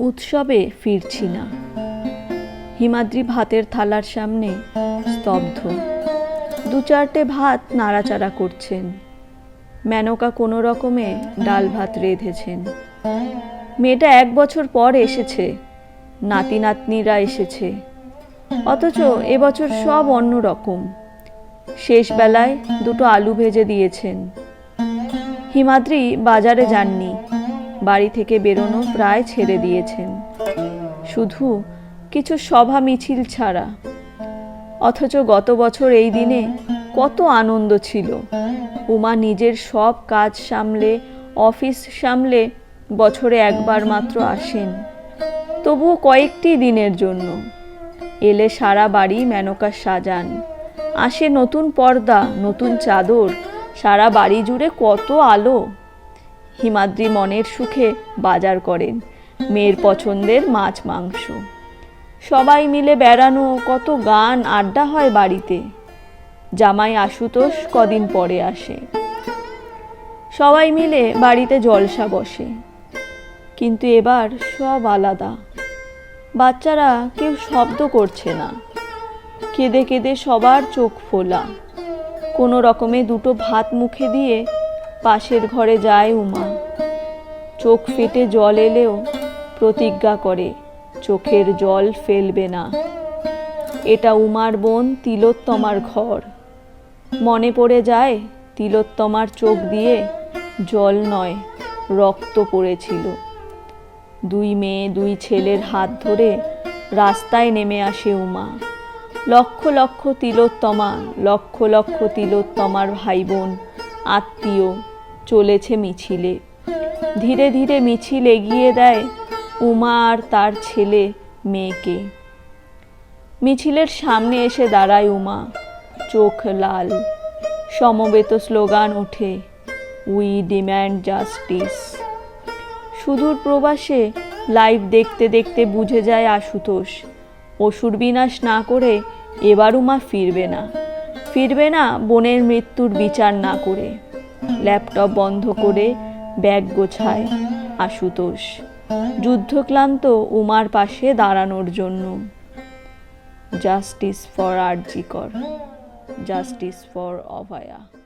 উৎসবে ফিরছি না। হিমাদ্রি ভাতের থালার সামনে স্তব্ধ। দু চারটে ভাত নাড়াচাড়া করছেন। মেনকা কোনো রকমে ডাল ভাত রেঁধেছেন। মেয়েটা এক বছর পর এসেছে। নাতি নাতনিরা এসেছে। অথচ এবছর সব অন্য রকম। শেষ বেলায় দুটো আলু ভেজে দিয়েছেন। হিমাদ্রি বাজারে যাননি। বাড়ি থেকে বেরোনো প্রায় ছেড়ে দিয়েছেন। শুধু কিছু সভা মিছিল ছাড়া। অথচ গত বছর এই দিনে কত আনন্দ ছিল। উমা নিজের সব কাজ সামলে, অফিস সামলে বছরে একবার মাত্র আসেন। তবুও কয়েকটি দিনের জন্য। এলে সারা বাড়ি মেনকা সাজান। আসে নতুন পর্দা, নতুন চাদর, সারা বাড়ি জুড়ে কত আলো। হিমাদ্রি মনের সুখে বাজার করেন। মেয়ের পছন্দের মাছ, মাংস। সবাই মিলে বেড়ানো, কত গান, আড্ডা হয় বাড়িতে। জামাই আশুতোষ কদিন পরে আসে। সবাই মিলে বাড়িতে জলসা বসে। কিন্তু এবার সব আলাদা। বাচ্চারা কেউ শব্দ করছে না। কেঁদে কেঁদে সবার চোখ ফোলা। কোনো রকমে দুটো ভাত মুখে দিয়ে পাশের ঘরে যায় উমা। চোখ ফেটে জল এলেও প্রতিজ্ঞা করে, চোখের জল ফেলবে না। এটা উমার বোন তিলোত্তমার ঘর। মনে পড়ে যায় তিলোত্তমার চোখ দিয়ে জল নয়, রক্ত পড়েছিল। দুই মেয়ে, দুই ছেলের হাত ধরে রাস্তায় নেমে আসে উমা। লক্ষ লক্ষ তিলোত্তমা, লক্ষ লক্ষ তিলোত্তমার ভাই বোন আত্মীয় চলেছে মিছিলে। ধীরে ধীরে মিছিল এগিয়ে দেয় উমা আর তার ছেলে মেয়েকে। মিছিলের সামনে এসে দাঁড়ায় উমা, চোখ লাল। সমবেত স্লোগান ওঠে উই ডিম্যান্ড জাস্টিস সুদূর প্রবাসে লাইভ দেখতে দেখতে বুঝে যায় আশুতোষ। অসুর বিনাশ না করে এবার উমা ফিরবে না। ফিরবে না বোনের মৃত্যুর বিচার না করে। ল্যাপটপ বন্ধ করে ব্যাগ গোছায় আশুতোষ। যুদ্ধক্লান্ত উমার পাশে দাঁড়ানোর জন্য। Justice for RG Kar, justice for Abhaya.